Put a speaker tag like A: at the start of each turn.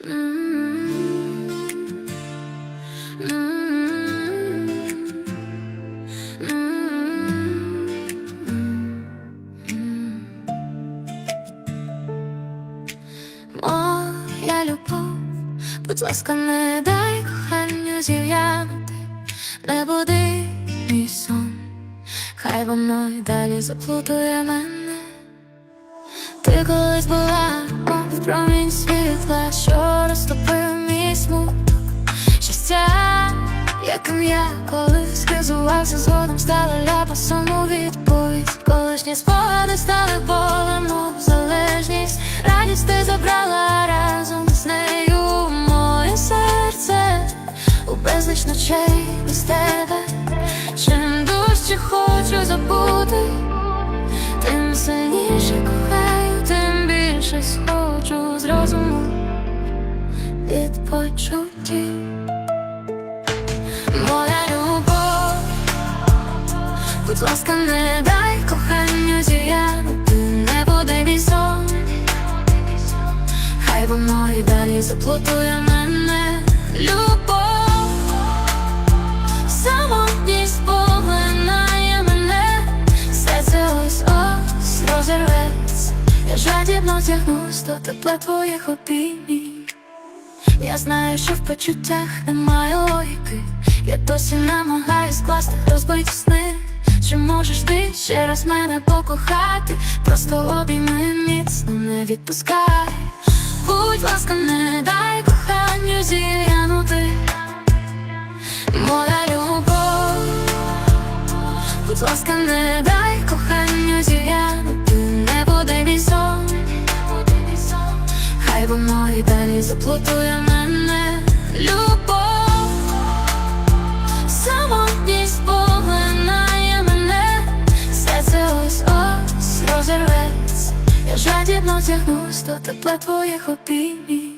A: Моя любов, будь ласка, не дай коханню зів'янути, не буди мій сон, хай воно й далі заплутує мене. Ти колись була, мов промінь яким я колись сказувався, згодом стала ляпасом у відповідь. Колишні спогади стали болем, мов залежність. Радість ти забрала разом з нею моє серце. У безліч ночей без тебе. Чим дужче хочу забути Тим сильніше кохаю, тим більше сходжу з розуму від почуттів. Будь ласка, не дай коханню зіянути, не буде мій. Хай воно і далі заплутує мене любов, самотність поглинає мене, серце ось ось розірветься. Я жадібно тягнусь до тепла твоїх обіймів. Я знаю, що в почуттях немає логіки. Я досі намагаюсь скласти розбиті сни. Чи можеш ти ще раз мене покохати? Просто обійми міцно не відпускай. Будь ласка, не дай коханню зів'янути. Моя любов, будь ласка, не дай коханню зів'янути, не буде мій сон. Хай воно і далі заплутує мене любов, тягнусь до тепла твоїх обіймів.